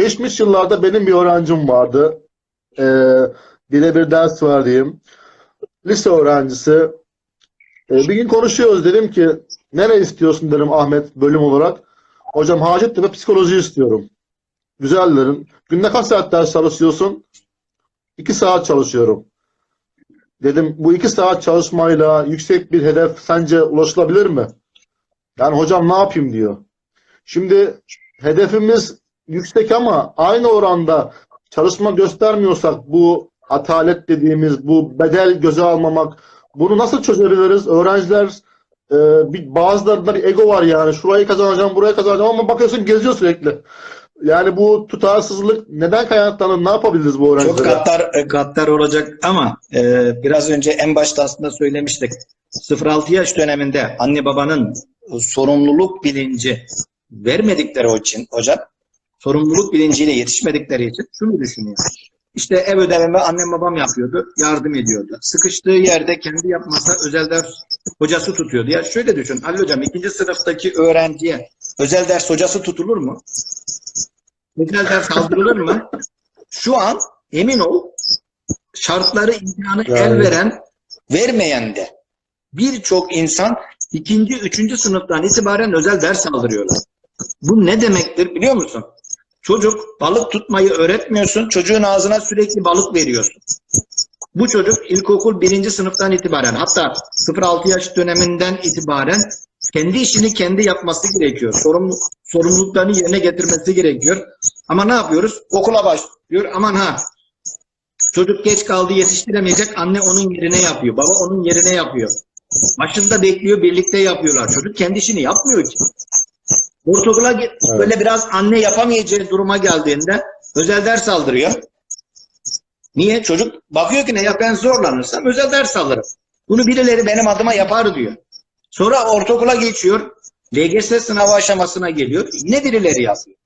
geçmiş yıllarda benim bir öğrencim vardı. Ee, birebir ders verdiğim. Lise öğrencisi. Ee, bir gün konuşuyoruz. Dedim ki nereye istiyorsun dedim Ahmet bölüm olarak. Hocam Hacettepe psikoloji istiyorum. Güzel dedim. Günde kaç saat ders çalışıyorsun? İki saat çalışıyorum. Dedim bu iki saat çalışmayla yüksek bir hedef sence ulaşılabilir mi? Yani hocam ne yapayım diyor. Şimdi hedefimiz yüksek ama aynı oranda çalışma göstermiyorsak bu atalet dediğimiz bu bedel göze almamak bunu nasıl çözebiliriz? Öğrenciler e, bir, bazılarında bir ego var yani şurayı kazanacağım burayı kazanacağım ama bakıyorsun geziyor sürekli. Yani bu tutarsızlık neden kaynaklanır? Ne yapabiliriz bu Çok öğrencilere? katlar e, katlar olacak ama e, biraz önce en başta aslında söylemiştik. 0-6 yaş döneminde anne babanın sorumluluk bilinci vermedikleri için hocam sorumluluk bilinciyle yetişmedikleri için şunu düşünüyor. İşte ev ödevimi annem babam yapıyordu, yardım ediyordu. Sıkıştığı yerde kendi yapmasa özel ders hocası tutuyordu. Ya şöyle düşün, Ali hocam ikinci sınıftaki öğrenciye özel ders hocası tutulur mu? Özel ders kaldırılır mı? Şu an emin ol şartları imkanı el Yani. veren vermeyen de birçok insan ikinci, üçüncü sınıftan itibaren özel ders aldırıyorlar. Bu ne demektir biliyor musun? Çocuk balık tutmayı öğretmiyorsun, çocuğun ağzına sürekli balık veriyorsun. Bu çocuk ilkokul birinci sınıftan itibaren hatta 0-6 yaş döneminden itibaren kendi işini kendi yapması gerekiyor. Sorumlu, sorumluluklarını yerine getirmesi gerekiyor. Ama ne yapıyoruz? Okula başlıyor. Aman ha Çocuk geç kaldı yetiştiremeyecek. Anne onun yerine yapıyor. Baba onun yerine yapıyor. Başında bekliyor birlikte yapıyorlar. Çocuk kendi işini yapmıyor ki. Ortaokula Evet. böyle biraz anne yapamayacağı duruma geldiğinde özel ders aldırıyor. Niye? Çocuk bakıyor ki ne ya ben zorlanırsam özel ders alırım. Bunu birileri benim adıma yapar diyor. Sonra ortaokula geçiyor. LGS sınavı aşamasına geliyor. Yine birileri yapıyor.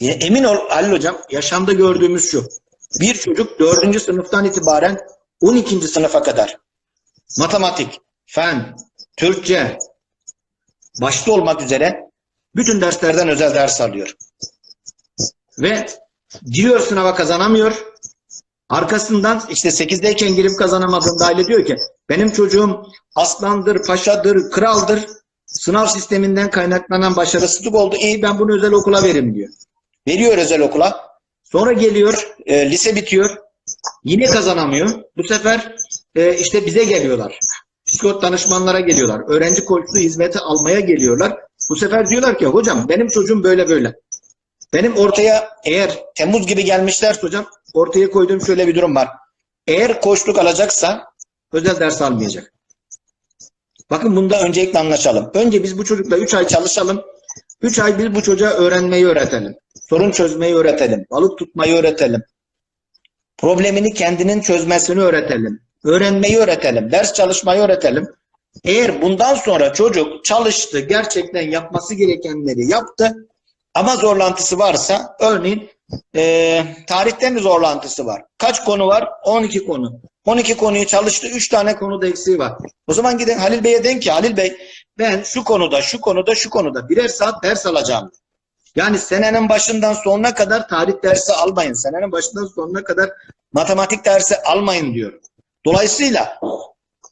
Ya emin ol Halil Hocam yaşamda gördüğümüz şu. Bir çocuk dördüncü sınıftan itibaren 12. sınıfa kadar matematik, fen, Türkçe başta olmak üzere bütün derslerden özel ders alıyor. Ve giriyor sınava kazanamıyor. Arkasından işte 8'deyken girip kazanamadığında aile diyor ki benim çocuğum aslandır, paşadır, kraldır. Sınav sisteminden kaynaklanan başarısızlık oldu. İyi ben bunu özel okula verim diyor. Veriyor özel okula. Sonra geliyor, e, lise bitiyor. Yine kazanamıyor. Bu sefer e, işte bize geliyorlar. Psikolog danışmanlara geliyorlar. Öğrenci koçluğu hizmeti almaya geliyorlar. Bu sefer diyorlar ki hocam benim çocuğum böyle böyle. Benim ortaya eğer Temmuz gibi gelmişlerse hocam ortaya koyduğum şöyle bir durum var. Eğer koçluk alacaksa özel ders almayacak. Bakın bunda öncelikle anlaşalım. Önce biz bu çocukla 3 ay çalışalım. 3 ay biz bu çocuğa öğrenmeyi öğretelim. Sorun çözmeyi öğretelim. Balık tutmayı öğretelim. Problemini kendinin çözmesini öğretelim. Öğrenmeyi öğretelim. Ders çalışmayı öğretelim. Eğer bundan sonra çocuk çalıştı, gerçekten yapması gerekenleri yaptı ama zorlantısı varsa örneğin eee tarihte mi zorlantısı var? Kaç konu var? 12 konu. 12 konuyu çalıştı, 3 tane konuda eksiği var. O zaman gidin Halil Bey'e deyin ki Halil Bey ben şu konuda, şu konuda, şu konuda birer saat ders alacağım. Yani senenin başından sonuna kadar tarih dersi almayın. Senenin başından sonuna kadar matematik dersi almayın diyor. Dolayısıyla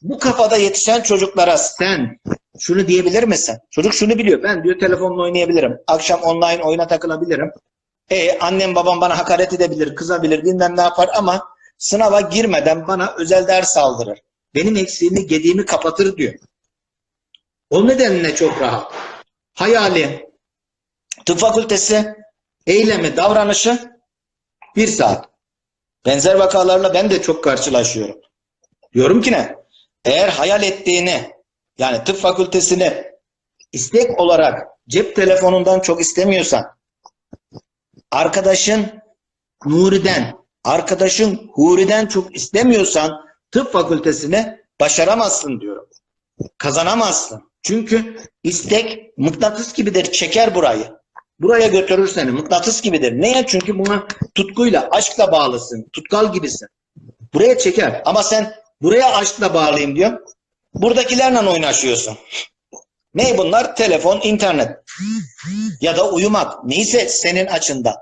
bu kafada yetişen çocuklara sen şunu diyebilir misin? Çocuk şunu biliyor. Ben diyor telefonla oynayabilirim. Akşam online oyuna takılabilirim. E, annem babam bana hakaret edebilir, kızabilir, bilmem ne yapar ama sınava girmeden bana özel ders aldırır. Benim eksiğimi, gediğimi kapatır diyor. O nedenle çok rahat. Hayali, tıp fakültesi, eylemi, davranışı bir saat. Benzer vakalarla ben de çok karşılaşıyorum. Diyorum ki ne? Eğer hayal ettiğini yani tıp fakültesini istek olarak cep telefonundan çok istemiyorsan arkadaşın Nuri'den arkadaşın Huri'den çok istemiyorsan tıp fakültesini başaramazsın diyorum. Kazanamazsın. Çünkü istek mıknatıs gibidir. Çeker burayı. Buraya götürür seni. Mıknatıs gibidir. Neye? Çünkü buna tutkuyla, aşkla bağlısın. Tutkal gibisin. Buraya çeker. Ama sen buraya aşkla bağlayayım diyor. Buradakilerle oynaşıyorsun. Ne bunlar? Telefon, internet. Ya da uyumak. Neyse senin açında.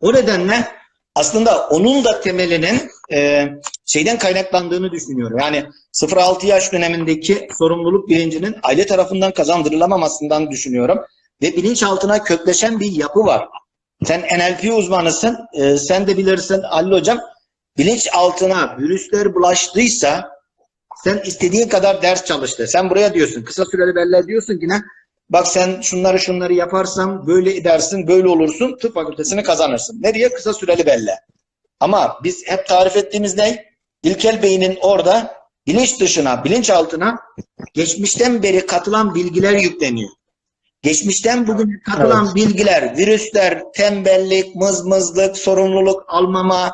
O nedenle aslında onun da temelinin e, şeyden kaynaklandığını düşünüyorum. Yani 0-6 yaş dönemindeki sorumluluk bilincinin aile tarafından kazandırılamamasından düşünüyorum. Ve bilinçaltına kökleşen bir yapı var. Sen NLP uzmanısın. e, sen de bilirsin Ali Hocam. Bilinçaltına virüsler bulaştıysa sen istediğin kadar ders çalıştı. Sen buraya diyorsun. Kısa süreli belleğe diyorsun ki ne? Bak sen şunları şunları yaparsan böyle edersin, böyle olursun. Tıp fakültesini kazanırsın. Nereye? Kısa süreli belleğe. Ama biz hep tarif ettiğimiz ne? İlkel beynin orada bilinç dışına, bilinçaltına geçmişten beri katılan bilgiler yükleniyor. Geçmişten bugüne katılan bilgiler, virüsler, tembellik, mızmızlık, sorumluluk almama,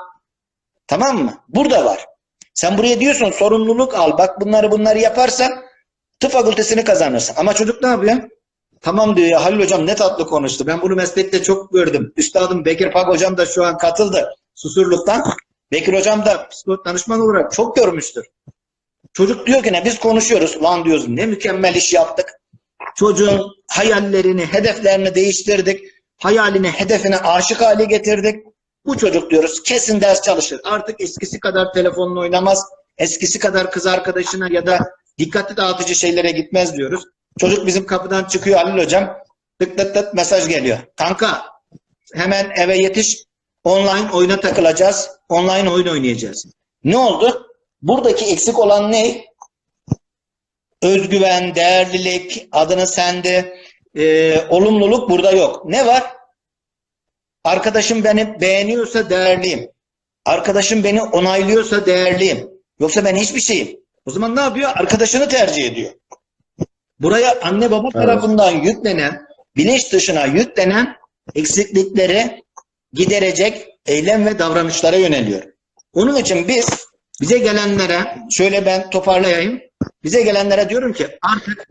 tamam mı? Burada var. Sen buraya diyorsun sorumluluk al. Bak bunları bunları yaparsan tıp fakültesini kazanırsın. Ama çocuk ne yapıyor? Tamam diyor ya Halil hocam ne tatlı konuştu. Ben bunu meslekte çok gördüm. Üstadım Bekir Pak hocam da şu an katıldı. Susurluktan. Bekir hocam da psikolog danışman olarak çok görmüştür. Çocuk diyor ki ne biz konuşuyoruz. Lan diyoruz ne mükemmel iş yaptık. Çocuğun hayallerini, hedeflerini değiştirdik. Hayalini, hedefine aşık hale getirdik. Bu çocuk diyoruz kesin ders çalışır. Artık eskisi kadar telefonla oynamaz. Eskisi kadar kız arkadaşına ya da dikkatli dağıtıcı şeylere gitmez diyoruz. Çocuk bizim kapıdan çıkıyor Halil hocam. Tık tık tık mesaj geliyor. Kanka hemen eve yetiş. Online oyuna takılacağız. Online oyun oynayacağız. Ne oldu? Buradaki eksik olan ne? Özgüven, değerlilik, adını sende, e, olumluluk burada yok. Ne var? Arkadaşım beni beğeniyorsa değerliyim. Arkadaşım beni onaylıyorsa değerliyim. Yoksa ben hiçbir şeyim. O zaman ne yapıyor? Arkadaşını tercih ediyor. Buraya anne baba tarafından yüklenen, bilinç dışına yüklenen eksiklikleri giderecek eylem ve davranışlara yöneliyor. Onun için biz bize gelenlere, şöyle ben toparlayayım. Bize gelenlere diyorum ki artık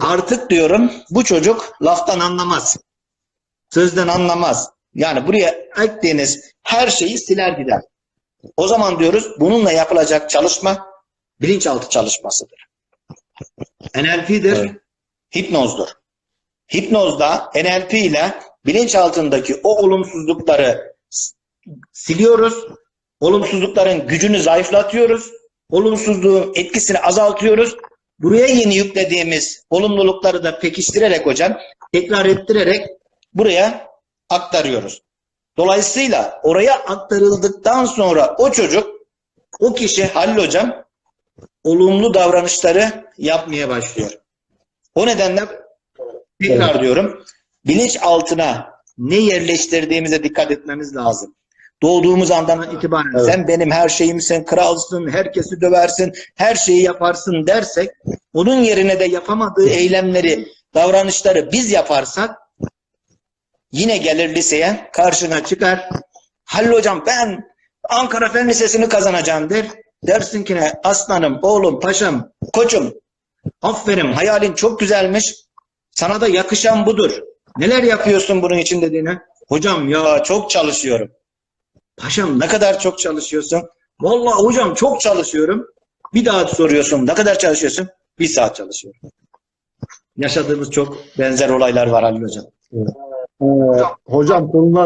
Artık diyorum bu çocuk laftan anlamaz. Sözden anlamaz. Yani buraya eklediğiniz her şeyi siler gider. O zaman diyoruz bununla yapılacak çalışma bilinçaltı çalışmasıdır. NLP'dir, Evet. hipnozdur. Hipnozda NLP ile bilinçaltındaki o olumsuzlukları siliyoruz. Olumsuzlukların gücünü zayıflatıyoruz. Olumsuzluğun etkisini azaltıyoruz. Buraya yeni yüklediğimiz olumlulukları da pekiştirerek hocam, tekrar ettirerek buraya aktarıyoruz. Dolayısıyla oraya aktarıldıktan sonra o çocuk, o kişi Halil hocam olumlu davranışları yapmaya başlıyor. O nedenle tekrar diyorum, bilinç altına ne yerleştirdiğimize dikkat etmemiz lazım. Doğduğumuz andan itibaren Evet. sen benim her şeyimsin, kralsın, herkesi döversin, her şeyi yaparsın dersek, onun yerine de yapamadığı eylemleri, davranışları biz yaparsak, yine gelir liseye, karşına çıkar. Halil hocam ben Ankara Fen Lisesi'ni kazanacağım der. Dersin ki ne? Aslanım, oğlum, paşam, koçum. Aferin, hayalin çok güzelmiş. Sana da yakışan budur. Neler yapıyorsun bunun için dediğine? Hocam ya çok çalışıyorum. Paşam ne kadar çok çalışıyorsun? Vallahi hocam çok çalışıyorum. Bir daha soruyorsun ne kadar çalışıyorsun? Bir saat çalışıyorum. Yaşadığımız çok benzer olaylar var Halil hocam. Ee, hocam konular